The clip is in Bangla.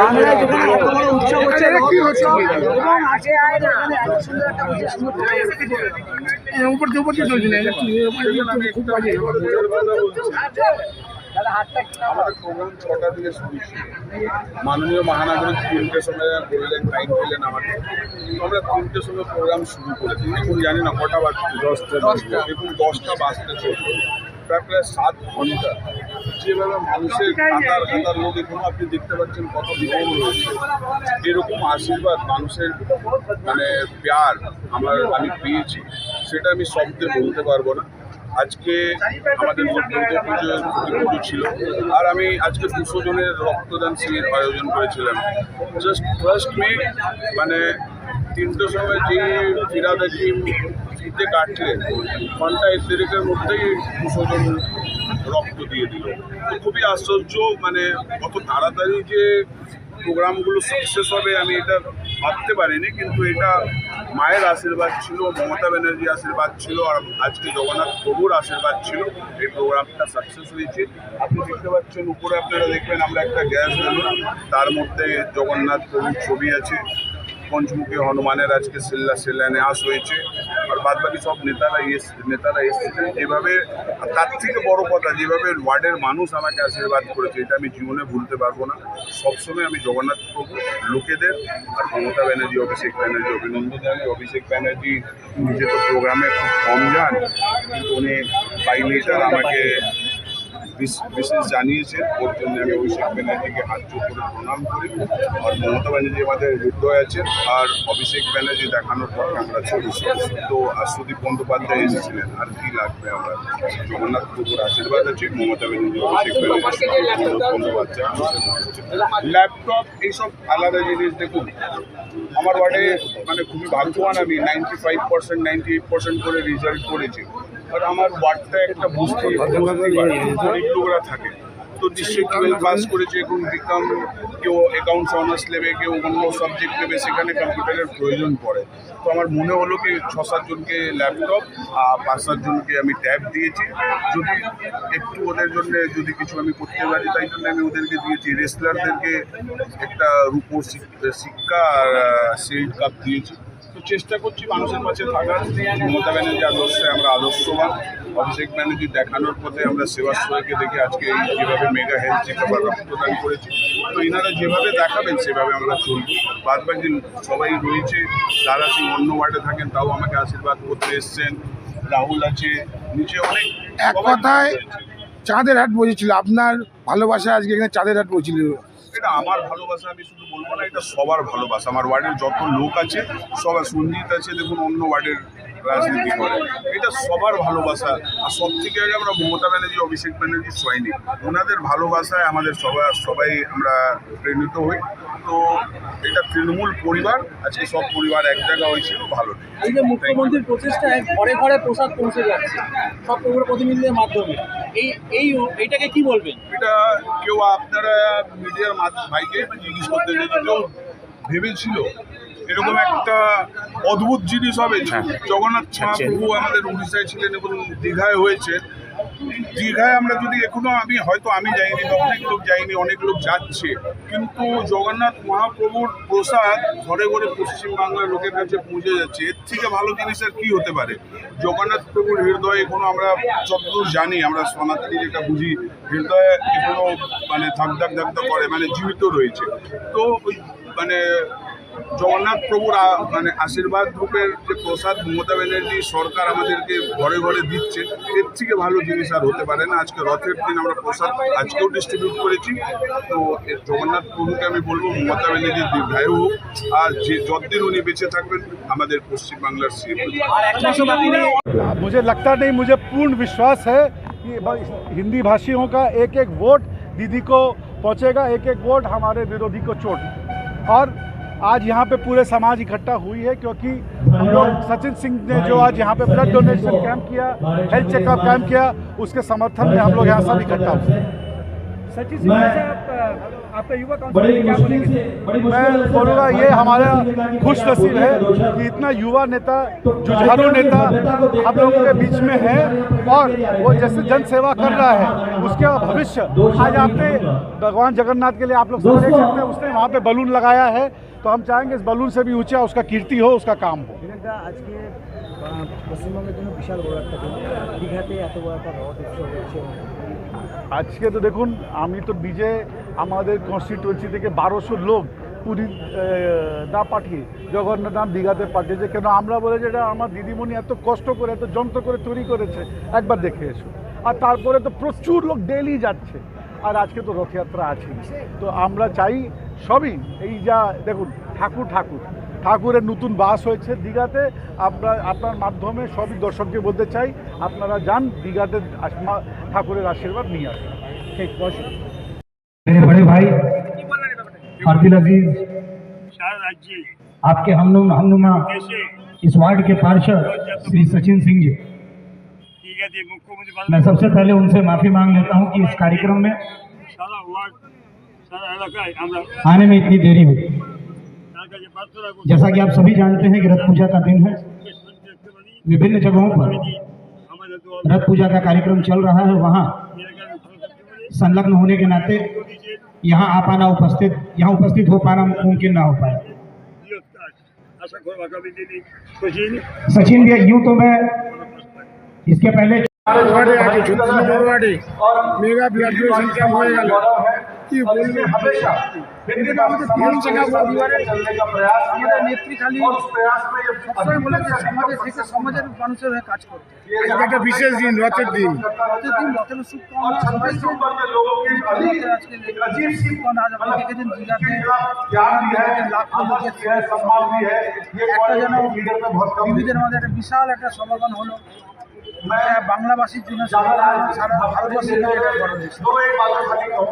বাংলায় যেখানে এত বড় উৎসব হচ্ছে এবং আছে এখানে এত সুন্দর একটা উৎসব উপর দিয়ে উপর দিয়ে চলছে না খুব বাজে। দাদা হাতটা আমাদের প্রোগ্রাম ছটা থেকে শুরু ছিল মাননীয় মহানগরীর তিনটের সময় বললেন টাইম পেলেন আমাকে। আমরা তিনটের সময় প্রোগ্রাম শুরু করেছি। এখন জানি না কটা বাজছে দশটা দশটা। এখন দশটা বাজতে চলছে। প্রায় প্রায় সাত ঘণ্টা। যেভাবে মানুষের কাতার কাতার লোক এখনও আপনি দেখতে পাচ্ছেন কত বিভব রয়েছে এরকম আশীর্বাদ মানুষের মানে প্যার আমার আমি পেয়েছি। সেটা আমি শব্দে বলতে পারব না। আজকে আমাদের দুর্গা পুজো ছিল। আর আমি আজকে দুশো জনের রক্তদান শিবির আয়োজন করেছিলাম। জাস্ট ফার্স্ট মে মানে তিনটের সময় যে ফিরা দেখি ফিতে কাটলে ঘণ্টা এক দেড়েকের মধ্যেই দুশো রক্ত দিয়ে দিল। খুবই আশ্চর্য মানে কত তাড়াতাড়ি যে প্রোগ্রামগুলো সাকসেস হবে আমি এটা ভাবতে পারিনি, কিন্তু এটা মায়ের আশীর্বাদ ছিল, মমতা ব্যানার্জির আশীর্বাদ ছিল, আর আজকে জগন্নাথ প্রভুর আশীর্বাদ ছিল। এই প্রোগ্রামটা সাকসেস হয়েছে। আপনি দেখতে পাচ্ছেন, উপরে আপনারা দেখবেন আমরা একটা গ্যাস দিলাম তার মধ্যে জগন্নাথ প্রভুর ছবি আছে। পঞ্চমুখী হনুমানের আজকে শিল্লা শিলান্যাস হয়েছে। আর বাদ বাকি সব নেতারা এস, নেতারা এসেছিলেন যেভাবে তার থেকে বড় কথা, যেভাবে ওয়ার্ডের মানুষ আমাকে আশীর্বাদ করেছে, এটা আমি জীবনে ভুলতে পারব না। সবসময় আমি জগন্নাথ প্রভু, লোকেদের আর মমতা ব্যানার্জি, অভিষেক ব্যানার্জি, অভিনন্দন জানাই। অভিষেক ব্যানার্জি নিজে তো প্রোগ্রামে খুব কম যান, কিন্তু উনি লিটার আমাকে বিশেষ জানিয়েছেন ওর জন্য আমি অভিষেক ব্যানার্জিকে হাত জোর করে প্রণাম করি। আর মমতা ব্যানার্জি আমাদের হৃদয় আছেন, আর অভিষেক ব্যানার্জি দেখানোর পর আমরা ছবি তো আর সুদীপ বন্দ্যোপাধ্যায় এসেছিলেন, আর কি লাগবে আমরা? জগন্নাথ প্রভুর আশীর্বাদ আছে, মমতা ব্যানার্জি, অভিষেক ব্যানার্জি ল্যাপটপ এইসব আলাদা জিনিস, দেখুন, আমার ওয়ার্ডে মানে খুবই ভাগ্যবান আমি ninety five percent ninety eight percent করে রেজাল্ট করেছি। আর আমার ওয়ার্ডটা একটা বুঝতে গরিব লোকরা থাকে। তো নিশ্চয়ই টুয়েলভ পাস করেছে এখন বিকাম কেউ অ্যাকাউন্টস অনার্স নেবে কেউ অন্য সাবজেক্ট নেবে সেখানে কম্পিউটারের প্রয়োজন পড়ে। তো আমার মনে হলো কি ছ সাতজনকে ল্যাপটপ আর পাঁচ সাতজনকে আমি ট্যাব দিয়েছি। যদি একটু ওদের জন্য যদি কিছু আমি করতে পারি তাই জন্য আমি ওদেরকে দিয়েছি। রেসলারদেরকে একটা শিক- শিক্ষা আর শিল্ড কাপ দিয়েছি। চেষ্টা করছি মানুষের কাছে থাকার। মমতা ব্যানার্জি আদর্শে আমরা আদর্শবান। অভিষেক ব্যানার্জি দেখানোর পথে আমরা সেবাশ্রয়কে দেখে আজকে যেভাবে মেগা হেলথ চেকআপ আর রক্তদান করেছি তো এনারা যেভাবে দেখাবেন সেভাবে আমরা চলব। বাদ বাকি সবাই রয়েছে যারা সেই অন্য ওয়ার্ডে থাকেন তাও আমাকে আশীর্বাদ করতে এসছেন। রাহুল আছে নিচে অনেক এক কথায় চাঁদের হাট বসেছিল। আপনার ভালোবাসা আজকে এখানে চাঁদের হাট বসেছিল। এটা আমার ভালোবাসা আমি শুধু বলব না এটা সবার ভালোবাসা। আমার ওয়ার্ডের যত লোক আছে সবার সঞ্জিত আছে দেখুন অন্য ওয়ার্ডের রাজনীতি করে। এটা সবার ভালোবাসা। আর সব থেকে আগে আমরা মমতা ব্যানার্জি অভিষেক ব্যানার্জি সৈনিক ওনাদের ভালোবাসায় আমাদের সবাই সবাই আমরা প্রেরিত হই। তো এটা তৃণমূল পরিবার আজকে সব পরিবার এক জায়গা হয়েছিল ভালো এই যে মুখ্যমন্ত্রীর প্রচেষ্টায় ঘরে ঘরে প্রসাদ পৌঁছে যাচ্ছে সব পৌর প্রতিনিধিদের মাধ্যমে। এই এই এইটাকে কি বলবেন? এটা আপনারা মিডিয়ার ভাইকে জিজ্ঞেস করতে কেউ ভেবেছিল এরকম একটা অদ্ভুত জিনিস হবে। জগন্নাথ মহাপ্রভু আমাদের উড়িষ্যায় ছিলেন এবং দীঘায় হয়েছে দীঘায় আমরা যদি এখনও আমি, হয়তো আমি যাইনি, বা অনেক লোক যাইনি, অনেক লোক যাচ্ছে, কিন্তু জগন্নাথ মহাপ্রভুর প্রসাদ ঘরে ঘরে পশ্চিমবাংলার লোকের কাছে পৌঁছে যাচ্ছে। এর থেকে ভালো জিনিস আর কি হতে পারে? জগন্নাথ প্রভুর হৃদয়ে এখনও আমরা যতদূর জানি, আমরা সনাতনী যেটা বুঝি, হৃদয়ে এখনও মানে ধাক ধাক ধাক করে মানে জীবিত রয়েছে। তো মানে জগন্নাথ প্রভুর আ- মানে আশীর্বাদ রূপের যে প্রসাদ মমতা ব্যানার্জি সরকার আমাদেরকে ঘরে ঘরে দিচ্ছে এর থেকে ভালো জিনিস আর হতে পারে না আজকে রথের দিন আমরা প্রসাদ আজকেও ডিস্ট্রিবিউট করেছি তো এ জগন্নাথ প্রভুকে আমি বলবো মমতা ব্যানার্জির দীর্ঘায়ু হোক আর যে যতদিন উনি বেঁচে থাকবেন আমাদের পশ্চিমবাংলার সিএম আর এক মাসও বাকি নেই मुझे लगता नहीं मुझे पूर्ण विश्वास है कि ब- हिंदी भाषियों का एक एक वोट दीदी को पहुंचेगा एक एक वोट हमारे विरोधी को चोट और आज यहाँ पे पूरे समाज इकट्ठा हुई है क्योंकि हम लोग सचिन सिंह ने जो आज यहाँ पे ब्लड डोनेशन कैंप किया हेल्थ चेकअप कैंप किया उसके समर्थन में हम लोग यहाँ सब इकट्ठा हुए। सचिन सिंह आप आपका युवा बड़े काउंसिल क्या मुश्किल बोलेंगे से बड़ी मुश्किल मैं से बोलूँगा ये हमारा खुश नसीब है कि इतना युवा नेता जुझारू नेता हम लोगों के बीच में है और वो जैसे जन सेवा कर रहा है उसके भविष्य आज आपने भगवान जगन्नाथ के लिए आप लोग सब देख सकते हैं उसने वहाँ पे बलून लगाया है तो हम चाहेंगे इस बलून से भी ऊंचा उसका कीर्ति हो उसका काम हो বিবেকদা আজকে আহ, পশ্চিমবঙ্গের জন্য বিশাল বড় একটা দিন দীঘাতে এত বড় একটা রথ উৎসব হচ্ছে আজকে তো দেখুন আমি তো নিজে আমাদের কনস্টিটুয়েন্সি থেকে বারোশো লোক পুরী না পাঠিয়ে, জগন্নাথ ধাম দীঘাতে পাঠিয়েছে। কেন আমরা বলে যে এটা আমার দিদিমণি এত কষ্ট করে, এত যন্ত্র করে তৈরি করেছে, একবার দেখে এসো। আর তারপরে তো প্রচুর লোক ডেলি যাচ্ছে। আর আজকে তো রথযাত্রা আছে তো আমরা চাই সবই, এই যা, দেখুন, ঠাকুর ঠাকুর। ঠাকুরের নতুন বাস হয়েছে দীঘাতে। আপনার আপনার মাধ্যমে সবই দর্শককে বলতে চাই, আপনারা যান, দীঘাতে ঠাকুরের আশীর্বাদ নিয়ে আসুন। ঠিক मेरे बड़े भाई आदिल अज़ीज़। आपके हमनुमा हमनुमा इस वार्ड के पार्षद श्री सचिन सिंह जी। मैं सबसे पहले उनसे माफ़ी मांग लेता हूँ कि इस कार्यक्रम में आने में इतनी देरी हुई जैसा कि आप सभी जानते हैं कि रथ पूजा का दिन है। विभिन्न जगहों पर रथ पूजा का कार्यक्रम चल रहा है। वहाँ संलग्न होने के नाते यहाँ आ पाना उपस्थित, यहाँ उपस्थित हो पाना मुमकिन ना हो पाए। सचिन भैया, यूँ तो मैं इसके पहले मेगा ग्रेजुएशन क्या होएगा। সমাজের মানুষের কাজ করতে বিশেষ দিন রথের দিন। রথের দিন রথের একটা যেন মধ্যে একটা বিশাল একটা সমাগম হলো। হ্যাঁ, বাংলাভাষীর জন্য সারা ভারতবাসীর